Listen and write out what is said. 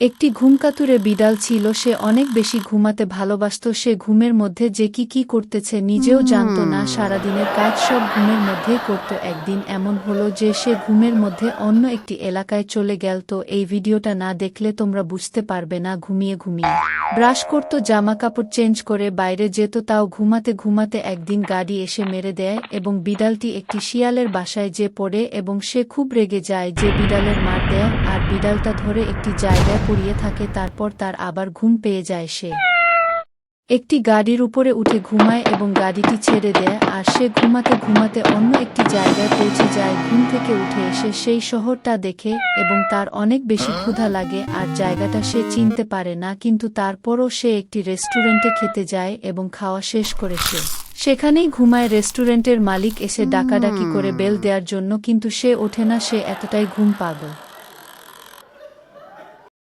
একটি ঘুমকাতুরে বিড়াল ছিল সে অনেক বেশি ঘুমাতে ভালোবাসত সে ঘুমের মধ্যে যে কি কি করতেছে নিজেও জানত না সারাদিনের কাজ সব ঘুমের মধ্যেই করত একদিন এমন হলো যে সে ঘুমের মধ্যে অন্য একটি এলাকায় চলে গেল তো এই ভিডিওটা না দেখলে তোমরা বুঝতে পারবে না ঘুমিয়ে ঘুমিয়ে। ব্রাশ করত জামা কাপড় চেঞ্জ করে বাইরে যেত, তাও ঘুমাতে ঘুমাতে একদিন গাড়ি এসে মেরে দেয় এবং বিড়ালটি একটি শিয়ালের বাসায় যে পড়ে এবং সে খুব রেগে যায় যে বিড়ালের মার দেয়, আর বিড়ালটা ধরে একটি জায়গায় পড়িয়ে থাকে, তারপর তার আবার ঘুম পেয়ে যায় সে। একটি গাড়ির উপরে উঠে ঘুমায় এবং গাড়িটি ছেড়ে দেয়, আর সে ঘুমাতে ঘুমাতে অন্য একটি জায়গায় পৌঁছে যায়, ঘুম থেকে উঠে এসে সেই শহরটা দেখে এবং তার অনেক বেশি ক্ষুধা লাগে, আর জায়গাটা সে চিনতে পারে না, কিন্তু তারপরও সে একটি রেস্টুরেন্টে খেতে যায় এবং খাওয়া শেষ করে সে। সেখানেই ঘুমায় রেস্টুরেন্টের মালিক এসে ডাকাডাকি করে বেল দেওয়ার জন্য, কিন্তু সে ওঠে না, সে এতটাই ঘুম পাগল।